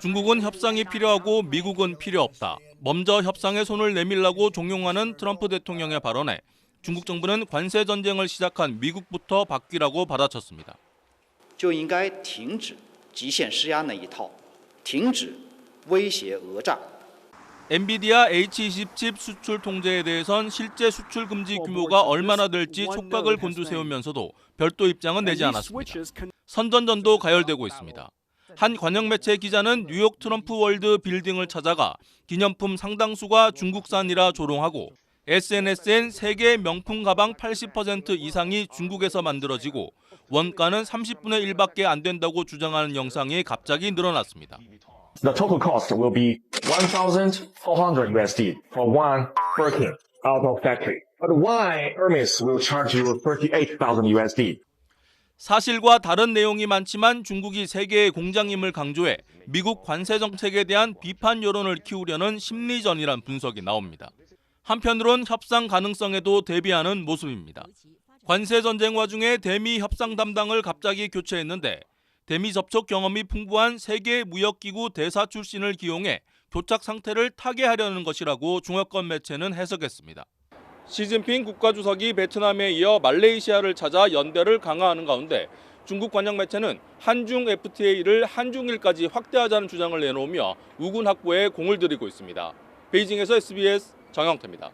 중국은 협상이 필요하고 미국은 필요 없다. 먼저 협상에 손을 내밀라고 종용하는 트럼프 대통령의 발언에 중국 정부는 관세 전쟁을 시작한 미국부터 바뀌라고 받아쳤습니다. 就应该停止极限施压那一套，停止威胁讹诈。 엔비디아 H20 칩 수출 통제에 대해선 실제 수출 금지 규모가 얼마나 될지 촉각을 곤두세우면서도 별도 입장은 내지 않았습니다. 선전전도 가열되고 있습니다. 한 관영 매체 기자는 뉴욕 트럼프 월드 빌딩을 찾아가 기념품 상당수가 중국산이라 조롱하고 SNS엔 세계 명품 가방 80% 이상이 중국에서 만들어지고 원가는 30분의 1밖에 안 된다고 주장하는 영상이 갑자기 늘어났습니다. The total cost will be 1,400 USD for one Birkin out of factory. But why Hermes will charge you 38,000 USD? 사실과 다른 내용이 많지만 중국이 세계의 공장임을 강조해 미국 관세 정책에 대한 비판 여론을 키우려는 심리전이란 분석이 나옵니다. 한편으론 협상 가능성에도 대비하는 모습입니다. 관세 전쟁 와중에 대미 협상 담당을 갑자기 교체했는데 대미 접촉 경험이 풍부한 세계 무역기구 대사 출신을 기용해 교착 상태를 타개하려는 것이라고 중화권 매체는 해석했습니다. 시진핑 국가주석이 베트남에 이어 말레이시아를 찾아 연대를 강화하는 가운데 중국 관영 매체는 한중 FTA를 한중일까지 확대하자는 주장을 내놓으며 우군 확보에 공을 들이고 있습니다. 베이징에서 SBS 정영태입니다.